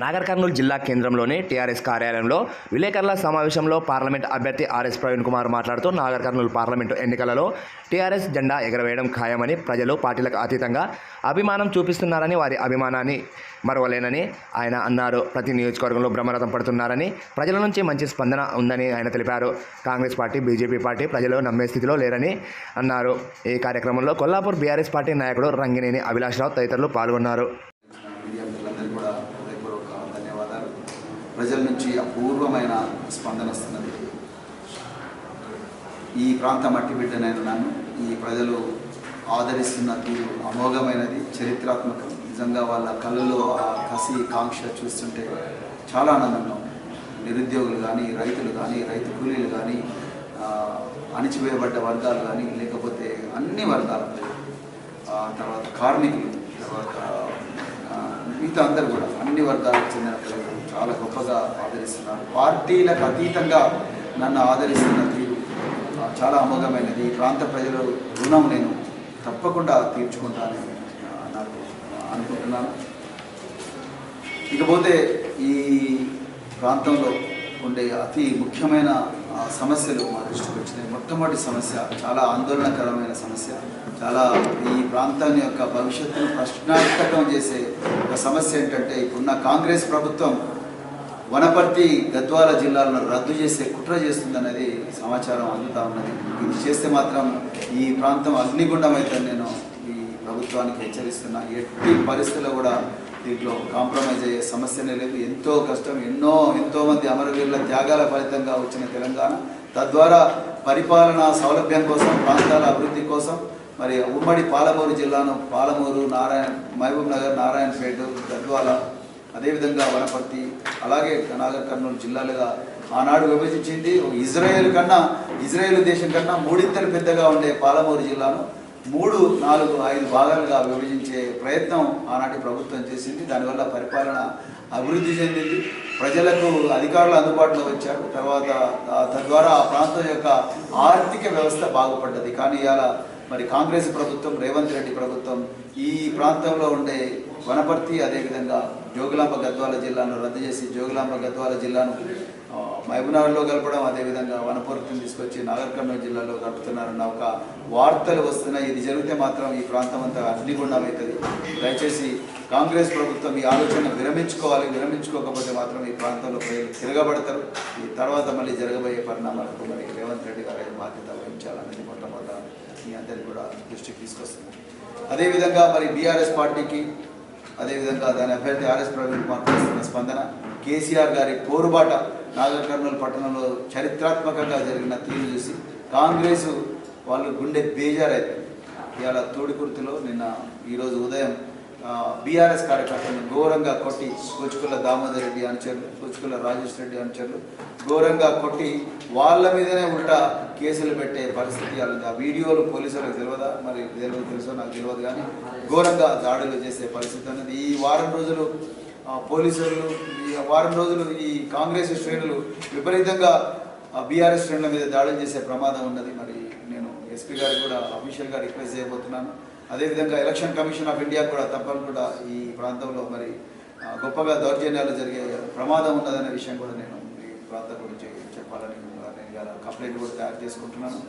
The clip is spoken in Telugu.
నాగర్ కర్నూలు జిల్లా కేంద్రంలోని టీఆర్ఎస్ కార్యాలయంలో విలేకరుల సమావేశంలో పార్లమెంట్ అభ్యర్థి ఆర్ఎస్ ప్రవీణ్ కుమార్ మాట్లాడుతూ నాగర్ కర్నూలు పార్లమెంటు ఎన్నికలలో టీఆర్ఎస్ జెండా ఎగరవేయడం ఖాయమని ప్రజలు పార్టీలకు అతీతంగా అభిమానం చూపిస్తున్నారని వారి అభిమానాన్ని మరవలేనని ఆయన అన్నారు. ప్రతి నియోజకవర్గంలో బ్రహ్మరథం పడుతున్నారని ప్రజల నుంచి మంచి స్పందన ఉందని ఆయన తెలిపారు. కాంగ్రెస్ పార్టీ బీజేపీ పార్టీ ప్రజలు నమ్మే స్థితిలో లేరని అన్నారు. ఈ కార్యక్రమంలో కొల్లాపూర్ బీఆర్ఎస్ పార్టీ నాయకుడు రంగినేని అభిలాష్రావు తదితరులు పాల్గొన్నారు. కూడా హృదయపూర్వక ధన్యవాదాలు. ప్రజల నుంచి అపూర్వమైన స్పందన వస్తున్నది. ఈ ప్రాంత మట్టి బిడ్డనైన నన్ను ఈ ప్రజలు ఆదరిస్తున్న తీరు అమోఘమైనది చరిత్రాత్మకం. నిజంగా వాళ్ళ కళ్ళలో ఆ కసి కాంక్ష చూస్తుంటే చాలా ఆనందంగా ఉంది. నిరుద్యోగులు కానీ రైతులు కానీ రైతు కూలీలు కానీ అణిచివేయబడ్డ వర్గాలు కానీ లేకపోతే అన్ని వర్గాల. తర్వాత కార్మికులు తర్వాత మిగతా అందరూ కూడా అన్ని వర్గాలకు చెందిన ప్రజలు చాలా గొప్పగా ఆదరిస్తున్నారు. పార్టీలకు అతీతంగా నన్ను ఆదరిస్తున్న తీరు చాలా అమోఘమైనది. ఈ ప్రాంత ప్రజల రుణం నేను తప్పకుండా తీర్చుకుంటానని నాకు అనుకుంటున్నాను. ఇకపోతే ఈ ప్రాంతంలో ఉండే అతి ముఖ్యమైన సమస్యలు మా దృష్టికి వచ్చినాయి. మొట్టమొదటి సమస్య చాలా ఆందోళనకరమైన సమస్య చాలా ఈ ప్రాంతాన్ని యొక్క భవిష్యత్తును ప్రశ్నార్థకం చేసే ఒక సమస్య ఏంటంటే ఇప్పుడున్న కాంగ్రెస్ ప్రభుత్వం వనపర్తి గద్వాల జిల్లాలను రద్దు చేసే కుట్ర చేస్తుందనేది సమాచారం అందుతా ఉన్నది. ఇది చేస్తే మాత్రం ఈ ప్రాంతం అగ్నిగుండం అయితే నేను ఈ ప్రభుత్వానికి హెచ్చరిస్తున్నా. ఎట్టి పరిస్థితుల్లో కూడా దీంట్లో కాంప్రమైజ్ అయ్యే సమస్యనే లేదు. ఎంతో కష్టం ఎన్నో ఎంతోమంది అమరవీరుల త్యాగాల ఫలితంగా వచ్చిన తెలంగాణ. తద్వారా పరిపాలనా సౌలభ్యం కోసం ప్రాంతాల అభివృద్ధి కోసం మరి ఉమ్మడి పాలమూరు జిల్లాను పాలమూరు నారాయణ మహబూబ్ నగర్ నారాయణపేట గద్వాల అదేవిధంగా వనపర్తి అలాగే నాగర్ కర్నూలు జిల్లాలుగా ఆనాడు విభజించింది. ఇజ్రాయెల్ కన్నా ఇజ్రాయెల్ దేశం కన్నా మూడింతలు పెద్దగా ఉండే పాలమూరు జిల్లాను మూడు నాలుగు ఐదు భాగాలుగా విభజించే ప్రయత్నం ఆనాటి ప్రభుత్వం చేసింది. దానివల్ల పరిపాలన అభివృద్ధి చెందింది. ప్రజలకు అధికారులు అందుబాటులో వచ్చారు. తర్వాత తద్వారా ఆ ప్రాంతం యొక్క ఆర్థిక వ్యవస్థ బాగుపడ్డది. కానీ ఇలా మరి కాంగ్రెస్ ప్రభుత్వం రేవంత్ రెడ్డి ప్రభుత్వం ఈ ప్రాంతంలో ఉండే వనపర్తి అదేవిధంగా జోగులాంబ గద్వాల జిల్లాను రద్దు చేసి జోగులాంబ గద్వాల జిల్లాను మహబూబ్నగర్లో కలపడం అదేవిధంగా వనపర్తిని తీసుకొచ్చి నాగర్ కర్నూలు జిల్లాలో కలుపుతున్నారన్న ఒక వార్తలు వస్తున్నాయి. ఇది జరిగితే మాత్రం ఈ ప్రాంతం అంతా అగ్నిగుండమవుతుంది దయచేసి కాంగ్రెస్ ప్రభుత్వం ఈ ఆలోచన విరమించుకోవాలి. విరమించుకోకపోతే మాత్రం ఈ ప్రాంతంలో ప్రజలు తిరగబడతారు. ఈ తర్వాత మళ్ళీ జరగబోయే పరిణామాలకు మరి రేవంత్ రెడ్డి గారు బాధ్యత వహించాలనేది మొట్టమొదటి మీ అందరికీ కూడా దృష్టికి తీసుకొస్తుంది అదేవిధంగా మరి బీఆర్ఎస్ పార్టీకి అదేవిధంగా దాని అభ్యర్థి ఆర్ఎస్ ప్రవీణ్ కుమార్ చేస్తున్న స్పందన కేసీఆర్ గారి పోరుబాట నాగర్ కర్నూలు పట్టణంలో చరిత్రాత్మకంగా జరిగిన తీరు చూసి కాంగ్రెస్ వాళ్ళు గుండె బేజారైంది ఇవాళ తోడికుర్తిలో నిన్న ఈరోజు ఉదయం బీఆర్ఎస్ కార్యకర్తలను ఘోరంగా కొట్టి గుచ్చుకుల దామోదర్ రెడ్డి అనుచరులు గుచ్చుకుల రాజేష్ రెడ్డి అనుచరులు ఘోరంగా కొట్టి వాళ్ళ మీదనే ఉల్టా కేసులు పెట్టే పరిస్థితి ఆ వీడియోలు పోలీసులకు తెలియదా మరి తెలియదు తెలుసో నాకు తెలియదు కానీ ఘోరంగా దాడులు చేసే పరిస్థితి అనేది ఈ వారం రోజులు పోలీసులు ఈ వారం రోజులు ఈ కాంగ్రెస్ శ్రేణులు విపరీతంగా బీఆర్ఎస్ శ్రేణుల మీద దాడులు చేసే ప్రమాదం ఉన్నది. మరి నేను ఎస్పీ గారికి కూడా అఫీషియల్గా రిక్వెస్ట్ చేయబోతున్నాను. అదేవిధంగా ఎలక్షన్ కమిషన్ ఆఫ్ ఇండియా కూడా తప్పకుండా ఈ ప్రాంతంలో మరి గొప్పగా దౌర్జన్యాలు జరిగే ప్రమాదం ఉన్నదనే విషయం కూడా నేను ఈ ప్రాంతం గురించి చెప్పాలని నేను కంప్లైంట్ కూడా తయారు చేసుకుంటున్నాను.